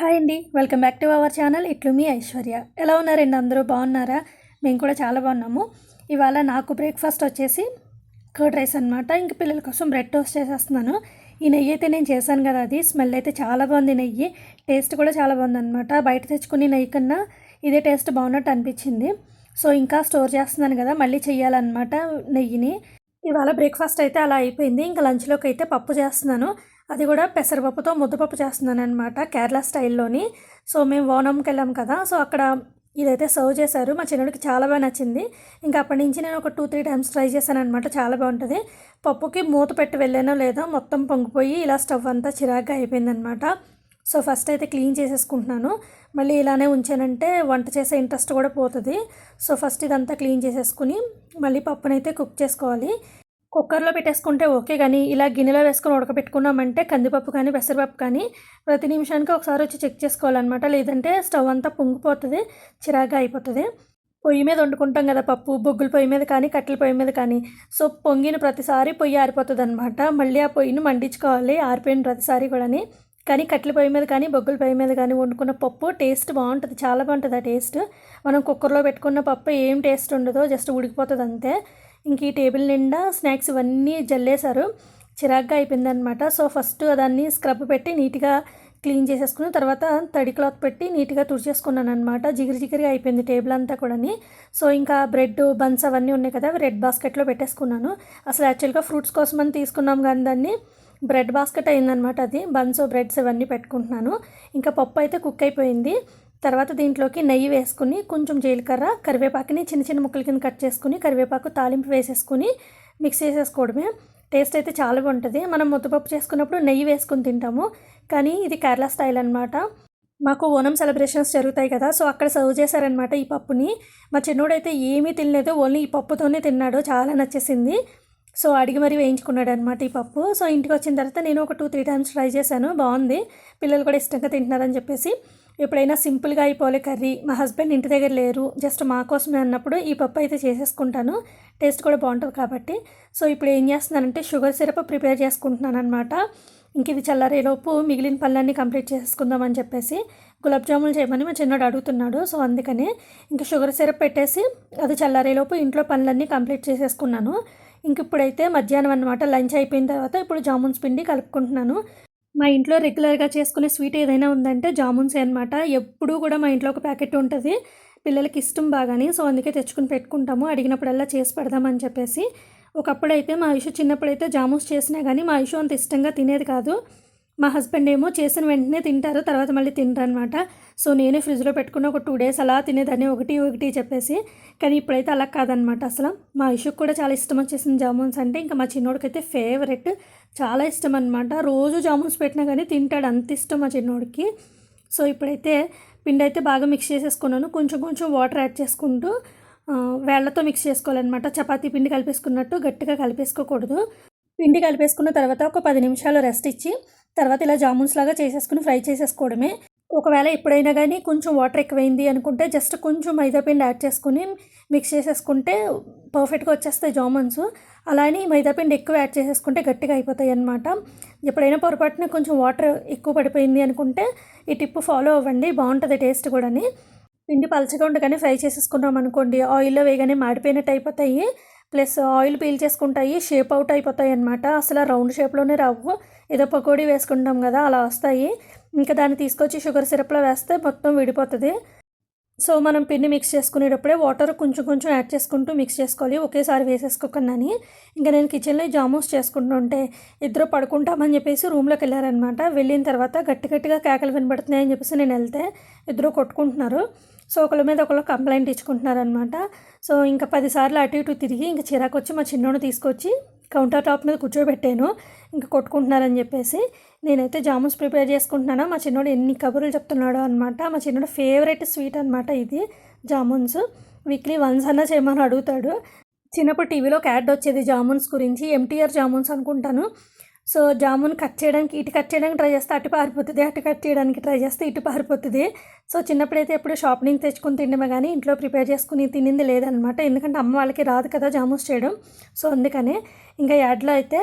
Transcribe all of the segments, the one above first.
Hi అండి. Welcome back to our channel. ఇట్లు మీ ఐశ్వర్య. ఎలా ఉన్నారండి అందరూ? బాగున్నారా? మేము కూడా చాలా బాగున్నాము. ఇవాళ నాకు బ్రేక్ఫాస్ట్ వచ్చేసి కర్డ్ రైస్ అనమాట ఇంక పిల్లల కోసం బ్రెడ్ టోస్ట్ చేసేస్తున్నాను. ఈ నెయ్యి అయితే నేను చేశాను కదా అది. స్మెల్ అయితే చాలా బాగుంది నెయ్యి. టేస్ట్ కూడా చాలా బాగుంది అనమాట బయట తెచ్చుకుని నెయ్యి కన్నా ఇదే టేస్ట్ బాగున్నట్టు అనిపించింది. సో ఇంకా స్టోర్ చేస్తున్నాను కదా మళ్ళీ చెయ్యాలన్నమాట నెయ్యిని. ఇవాళ బ్రేక్ఫాస్ట్ అయితే అలా అయిపోయింది. ఇంకా లంచ్లోకి అయితే పప్పు చేస్తున్నాను. అది కూడా పెసరపప్పుతో ముద్దపప్పు చేస్తున్నాను అనమాట కేరళ స్టైల్లోని. సో మేము ఓనంకి వెళ్ళాం కదా సో అక్కడ ఇదైతే సర్వ్ చేశారు. మా చిన్నడికి చాలా బాగా నచ్చింది. ఇంకా అప్పటి నుంచి నేను ఒక టూ త్రీ టైమ్స్ ట్రై చేశాను అనమాట చాలా బాగుంటుంది. పప్పుకి మూత పెట్టి వెళ్ళానో లేదో మొత్తం పొంగిపోయి ఇలా స్టవ్ అంతా చిరాగ్గా అయిపోయిందనమాట సో ఫస్ట్ అయితే క్లీన్ చేసేసుకుంటున్నాను. మళ్ళీ ఇలానే ఉంచానంటే వంట చేసే ఇంట్రెస్ట్ కూడా పోతుంది. సో ఫస్ట్ ఇదంతా క్లీన్ చేసేసుకుని మళ్ళీ పప్పునైతే కుక్ చేసుకోవాలి. కుక్కర్లో పెట్టేసుకుంటే ఓకే కానీ ఇలా గిన్నెలో వేసుకొని ఉడకబెట్టుకున్నామంటే కందిపప్పు కానీ పెసరపప్పు కానీ ప్రతి నిమిషానికి ఒకసారి వచ్చి చెక్ చేసుకోవాలన్నమాట. లేదంటే స్టవ్ అంతా పొంగిపోతుంది చిరాగ్గా అయిపోతుంది. పొయ్యి మీద వండుకుంటాం కదా పప్పు బొగ్గుల పొయ్యి మీద కానీ కట్టెల పొయ్యి మీద కానీ. సో పొంగిన ప్రతిసారి పొయ్యి ఆరిపోతుంది అనమాట మళ్ళీ ఆ పొయ్యిని మండించుకోవాలి ఆరిపోయిన ప్రతిసారి కూడాని. కానీ కట్టెల పొయ్యి మీద కానీ బొగ్గుల పొయ్యి మీద కానీ వండుకున్న పప్పు టేస్ట్ బాగుంటుంది చాలా బాగుంటుంది ఆ టేస్ట్. మనం కుక్కర్లో పెట్టుకున్న పప్పు ఏం టేస్ట్ ఉండదో జస్ట్ ఉడికిపోతుంది అంతే ఇంక ఈ టేబుల్ నిండా స్నాక్స్ ఇవన్నీ జల్లేశారు. చిరాగ్గా అయిపోయిందనమాట సో ఫస్ట్ దాన్ని స్క్రబ్ పెట్టి నీట్గా క్లీన్ చేసేసుకుని తర్వాత తడి క్లాత్ పెట్టి నీట్గా తుడిచేసుకున్నాను అనమాట జిగిరి జిగిరిగా అయిపోయింది టేబుల్ అంతా కూడాని. సో ఇంకా బ్రెడ్ బన్స్ అవన్నీ ఉన్నాయి కదా అవి రెడ్ బాస్కెట్లో పెట్టేసుకున్నాను. అసలు యాక్చువల్గా ఫ్రూట్స్ కోసం అని తీసుకున్నాం కానీ దాన్ని బ్రెడ్ బాస్కెట్ అయిందనమాట అది. బన్స్ బ్రెడ్స్ ఇవన్నీ పెట్టుకుంటున్నాను. ఇంకా పప్పు అయితే కుక్ అయిపోయింది. తర్వాత దీంట్లోకి నెయ్యి వేసుకుని కొంచెం జీలకర్ర కరివేపాకుని చిన్న చిన్న ముక్కల కింద కట్ చేసుకుని కరివేపాకు తాలింపు వేసేసుకుని మిక్స్ చేసేసుకోవడమే. టేస్ట్ అయితే చాలా బాగుంటుంది. మనం ముద్దపప్పు చేసుకున్నప్పుడు నెయ్యి వేసుకుని తింటాము. కానీ ఇది కేరళ స్టైల్ అనమాట మాకు ఓనం సెలబ్రేషన్స్ జరుగుతాయి కదా సో అక్కడ సర్వ్ చేశారనమాట ఈ పప్పుని. మా చిన్నోడైతే ఏమీ తినలేదు ఓన్లీ ఈ పప్పుతోనే తిన్నాడు. చాలా నచ్చేసింది. సో అడిగి మరీ వేయించుకున్నాడు అనమాట ఈ పప్పు. సో ఇంటికి వచ్చిన తర్వాత నేను ఒక టూ త్రీ టైమ్స్ ట్రై చేశాను. బాగుంది. పిల్లలు కూడా ఇష్టంగా తింటున్నారని చెప్పేసి. ఎప్పుడైనా సింపుల్గా అయిపోలే కర్రీ. మా హస్బెండ్ ఇంటి దగ్గర లేరు. జస్ట్ మా కోసమే అన్నప్పుడు ఈ పప్పు అయితే చేసేసుకుంటాను. టేస్ట్ కూడా బాగుంటుంది కాబట్టి. సో ఇప్పుడు ఏం చేస్తున్నానంటే షుగర్ సిరప్ ప్రిపేర్ చేసుకుంటున్నాను అనమాట ఇంక ఇది చల్లారేలోపు మిగిలిన పనులన్నీ కంప్లీట్ చేసుకుందామని చెప్పేసి గులాబ్ జాములు చేయమని మా చిన్నోడు అడుగుతున్నాడు. సో అందుకని ఇంకా షుగర్ సిరప్ పెట్టేసి అది చల్లారేలోపు ఇంట్లో పనులన్నీ కంప్లీట్ చేసేసుకున్నాను. ఇంక ఇప్పుడైతే మధ్యాహ్నం అనమాట లంచ్ అయిపోయిన తర్వాత ఇప్పుడు జామున్స్ పిండి కలుపుకుంటున్నాను. మా ఇంట్లో రెగ్యులర్గా చేసుకునే స్వీట్ ఏదైనా ఉందంటే జామున్సే అనమాట ఎప్పుడూ కూడా మా ఇంట్లో ఒక ప్యాకెట్ ఉంటుంది. పిల్లలకి ఇష్టం బాగాని సో అందుకే తెచ్చుకుని పెట్టుకుంటాము. అడిగినప్పుడల్లా చేసి పెడదామని చెప్పేసి. ఒకప్పుడైతే మా ఇషు చిన్నప్పుడైతే జామున్స్ చేసినా కానీ మా ఇషు అంత ఇష్టంగా తినేది కాదు. మా హస్బెండ్ ఏమో చేసిన వెంటనే తింటారు తర్వాత మళ్ళీ తింటారు అనమాట సో నేనే ఫ్రిడ్జ్లో పెట్టుకున్న ఒక టూ డేస్ అలా తినేదాన్ని ఒకటి ఒకటి చెప్పేసి. కానీ ఇప్పుడైతే అలా కాదనమాట అసలు. మా ఇషుకు కూడా చాలా ఇష్టం వచ్చేసింది జామున్స్ అంటే ఇంకా మా చిన్నోడికైతే ఫేవరెట్ చాలా ఇష్టం అనమాట రోజు జామున్స్ పెట్టినా కానీ తింటాడు అంత ఇష్టం మా చిన్నోడికి. సో ఇప్పుడైతే పిండి అయితే బాగా మిక్స్ చేసేసుకున్నాను. కొంచెం కొంచెం వాటర్ యాడ్ చేసుకుంటూ వేళ్ళతో మిక్స్ చేసుకోవాలన్నమాట. చపాతీ పిండి కలిపేసుకున్నట్టు గట్టిగా కలిపేసుకోకూడదు. పిండి కలిపేసుకున్న తర్వాత ఒక పది నిమిషాలు రెస్ట్ ఇచ్చి తర్వాత ఇలా జామున్స్ లాగా చేసేసుకుని ఫ్రై చేసేసుకోవడమే. ఒకవేళ ఎప్పుడైనా కానీ కొంచెం వాటర్ ఎక్కువైంది అనుకుంటే జస్ట్ కొంచెం మైదా పిండి యాడ్ చేసుకుని మిక్స్ చేసేసుకుంటే పర్ఫెక్ట్గా వచ్చేస్తాయి జామన్స్. అలానే మైదా పిండి ఎక్కువ యాడ్ చేసేసుకుంటే గట్టిగా అయిపోతాయి అనమాట ఎప్పుడైనా పొరపాటున కొంచెం వాటర్ ఎక్కువ పడిపోయింది అనుకుంటే ఈ టిప్ ఫాలో అవ్వండి బాగుంటుంది టేస్ట్ కూడాని. పిండి పలచగా ఉండగానే ఫ్రై చేసేసుకున్నాం అనుకోండి ఆయిల్లో వేయగానే మాడిపోయినట్టు అయిపోతాయి. ప్లస్ ఆయిల్ పీల్ చేసుకుంటాయి షేప్ అవుట్ అయిపోతాయి అనమాట అసలు రౌండ్ షేప్లోనే రావు. ఏదో పకోడీ వేసుకుంటాం కదా అలా వస్తాయి. ఇంకా దాన్ని తీసుకొచ్చి షుగర్ సిరప్లో వేస్తే మొత్తం విడిపోతుంది. సో మనం పిండి మిక్స్ చేసుకునేటప్పుడే వాటర్ కొంచెం కొంచెం యాడ్ చేసుకుంటూ మిక్స్ చేసుకోవాలి. ఒకేసారి వేసేసుకోకుండాని ఇంకా నేను కిచెన్లో జామూస్ చేసుకుంటుంటే ఇద్దరు పడుకుంటామని చెప్పేసి రూమ్లోకి వెళ్ళారనమాట. వెళ్ళిన తర్వాత గట్టి గట్టిగా కేకలు వినబడుతున్నాయని చెప్పేసి నేను వెళ్తే ఇద్దరు కొట్టుకుంటున్నారు. సో ఒకళ్ళ మీద ఒకళ్ళు కంప్లైంట్ ఇచ్చుకుంటున్నారనమాట. సో ఇంకా పదిసార్లు అటు ఇటు తిరిగి ఇంకా చిరాకు వచ్చి మా చిన్నోడు తీసుకొచ్చి కౌంటర్ టాప్ మీద కూర్చోబెట్టాను. ఇంకా కొట్టుకుంటున్నారని చెప్పేసి నేనైతే జామున్స్ ప్రిపేర్ చేసుకుంటున్నాను. మా చిన్నోడు ఎన్ని కబుర్లు చెప్తున్నాడో అనమాట మా చిన్నోడు ఫేవరెట్ స్వీట్ అనమాట ఇది జామున్స్. వీక్లీ వన్స్ అన్నా చేయమని అడుగుతాడు. చిన్నప్పుడు టీవీలో ఒక యాడ్ వచ్చేది జామున్స్ గురించి ఎంటీఆర్ జామున్స్ అనుకుంటాను. సో జామున్ కట్ చేయడానికి ఇటు కట్ చేయడానికి ట్రై చేస్తే అటు పారిపోతుంది అటు కట్ చేయడానికి ట్రై చేస్తే ఇటు పారిపోతుంది. సో చిన్నప్పుడైతే ఎప్పుడు షాప్ నుంచి తెచ్చుకుని తినమే కానీ ఇంట్లో ప్రిపేర్ చేసుకుని తినింది లేదనమాట. ఎందుకంటే అమ్మ వాళ్ళకి రాదు కదా జామున్స్ చేయడం. సో అందుకనే ఇంకా యాడ్లో అయితే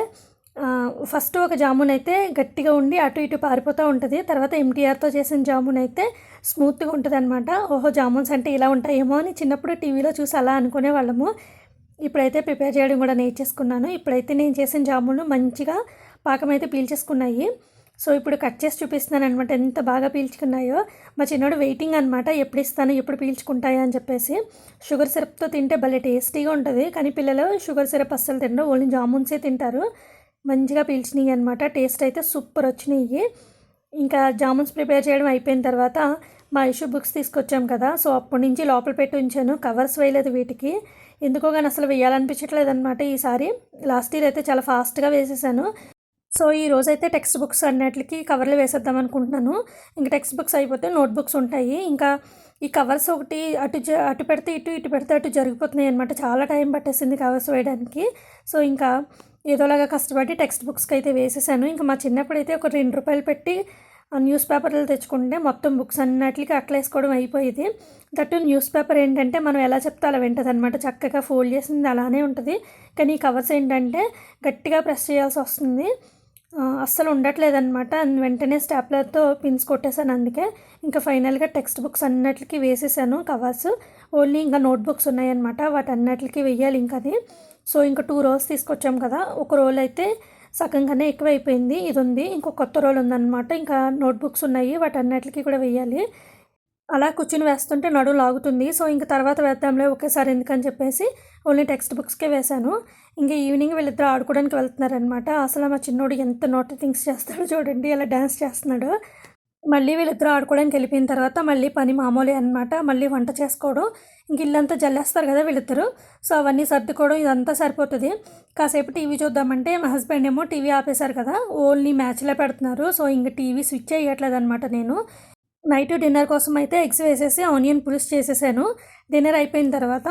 ఫస్ట్ ఒక జామున్ అయితే గట్టిగా ఉండి అటు ఇటు పారిపోతూ ఉంటుంది. తర్వాత ఎంటీఆర్తో చేసిన జామున్ అయితే స్మూత్గా ఉంటుంది అనమాట ఓహో జామున్స్ అంటే ఇలా ఉంటాయేమో అని చిన్నప్పుడు టీవీలో చూసి అలా అనుకునే వాళ్ళము. ఇప్పుడైతే ప్రిపేర్ చేయడం కూడా నేర్చేసుకున్నాను. ఇప్పుడైతే నేను చేసిన జాములు మంచిగా పాకం అయితే పీల్చేసుకున్నాయి. సో ఇప్పుడు కట్ చేసి చూపిస్తున్నాను అనమాట ఎంత బాగా పీల్చుకున్నాయో. మా చిన్నోడు వెయిటింగ్ అనమాట ఎప్పుడు ఇస్తాను ఎప్పుడు పీల్చుకుంటాయా అని చెప్పేసి. షుగర్ సిరప్తో తింటే భలే టేస్టీగా ఉంటుంది. కానీ పిల్లలు షుగర్ సిరప్ అస్సలు తినరు ఓన్లీ జామున్సే తింటారు. మంచిగా పీల్చినాయి అనమాట టేస్ట్ అయితే సూపర్ వచ్చినాయి. ఇంకా జామున్స్ ప్రిపేర్ చేయడం అయిపోయిన తర్వాత మా ఇష్యూ బుక్స్ తీసుకొచ్చాం కదా సో అప్పటి నుంచి లోపల పెట్టి ఉంచాను. కవర్స్ వేయలేదు వీటికి. ఎందుకో కానీ అసలు వేయాలనిపించట్లేదు అనమాట ఈసారి. లాస్ట్ ఇయర్ అయితే చాలా ఫాస్ట్గా వేసేసాను. సో ఈ రోజైతే టెక్స్ట్ బుక్స్ అన్నిటికీ కవర్లు వేసేద్దాం అనుకుంటున్నాను. ఇంకా టెక్స్ట్ బుక్స్ అయిపోతే నోట్ బుక్స్ ఉంటాయి. ఇంకా ఈ కవర్స్ ఒకటి అటు జ అటు పెడితే ఇటు ఇటు పెడితే అటు జరిగిపోతున్నాయి అనమాట చాలా టైం పట్టేసింది కవర్స్ వేయడానికి. సో ఇంకా ఏదోలాగా కష్టపడి టెక్స్ట్ బుక్స్కి అయితే వేసేసాను. ఇంకా మా చిన్నప్పుడు అయితే ఒక రెండు రూపాయలు పెట్టి న్యూస్ పేపర్లు తెచ్చుకుంటే మొత్తం బుక్స్ అన్నిటికీ అక్కలేసుకోవడం వేసుకోవడం అయిపోయేది. దట్టు న్యూస్ పేపర్ ఏంటంటే మనం ఎలా చెప్తే అలా వింటుంది అనమాట చక్కగా ఫోల్డ్ చేసింది అలానే ఉంటుంది. కానీ ఈ కవర్స్ ఏంటంటే గట్టిగా ప్రెస్ చేయాల్సి వస్తుంది. అస్సలు ఉండట్లేదు అనమాట వెంటనే స్టాప్లర్తో పిన్స్ కొట్టేశాను అందుకే. ఇంకా ఫైనల్గా టెక్స్ట్ బుక్స్ అన్నిటికీ వేసేసాను కవర్స్. ఓన్లీ ఇంకా నోట్బుక్స్ ఉన్నాయన్నమాట. వాటి అన్నిటికీ వెయ్యాలి ఇంకా అది. సో ఇంకా టూ రోల్స్ తీసుకొచ్చాం కదా. ఒక రోల్ అయితే సగం కన్నా ఎక్కువ అయిపోయింది ఇది ఉంది ఇంకో కొత్త రోల్ ఉందన్నమాట. ఇంకా నోట్ బుక్స్ ఉన్నాయి. వాటన్నిటికీ కూడా వెయ్యాలి. అలా కూర్చుని వేస్తుంటే నడు లాగుతుంది. సో ఇంక తర్వాత వేద్దాంలే ఒకేసారి ఎందుకని చెప్పేసి ఓన్లీ టెక్స్ట్ బుక్స్కే వేశాను. ఇంకా ఈవినింగ్ వీళ్ళిద్దరు ఆడుకోవడానికి వెళ్తున్నారనమాట అసలు మా చిన్నోడు ఎంత నోట్ థింగ్స్ చేస్తాడో చూడండి. అలా డ్యాన్స్ చేస్తున్నాడు. మళ్ళీ వీళ్ళిద్దరు ఆడుకోవడానికి వెళ్ళిపోయిన తర్వాత మళ్ళీ పని మామూలే అనమాట మళ్ళీ వంట చేసుకోవడం ఇంక ఇల్లంతా జల్లేస్తారు కదా వీళ్ళిద్దరు. సో అవన్నీ సర్దుకోవడం ఇదంతా సరిపోతుంది. కాసేపు టీవీ చూద్దామంటే మా హస్బెండ్ ఏమో టీవీ ఆపేశారు కదా ఓన్లీ మ్యాచ్లే పెడుతున్నారు. సో ఇంక టీవీ స్విచ్ చేయట్లేదు అనమాట నేను. నైట్ డిన్నర్ కోసం అయితే ఎగ్స్ వేసేసి ఆనియన్ పులుసు చేసేసాను. డిన్నర్ అయిపోయిన తర్వాత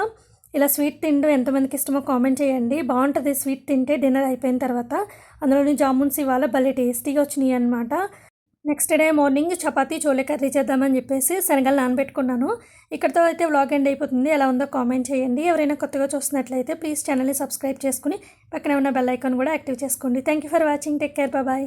ఇలా స్వీట్ తిండు ఎంతమందికి ఇష్టమో కామెంట్ చేయండి. బాగుంటుంది స్వీట్ తింటే డిన్నర్ అయిపోయిన తర్వాత. అందులోని జామున్స్ ఇవాళ భలే టేస్టీగా వచ్చినాయి అనమాట next day morning chapati chole curry చేద్దామని చెప్పేసి శనగలు నానబెట్టుకున్నాను. ఇక్కడితో అయితే వ్లాగ్ ఎండ్ అయిపోతుంది. ఎలా ఉందో కామెంట్ చేయండి. ఎవరైనా కొత్తగా చూస్తున్నట్లయితే ప్లీజ్ ఛానల్ని సబ్స్క్రైబ్ చేసుకుని పక్కనే ఉన్న బెల్ ఐకాన్ కూడా యాక్టివ్ చేసుకోండి. Thank you for watching take care bye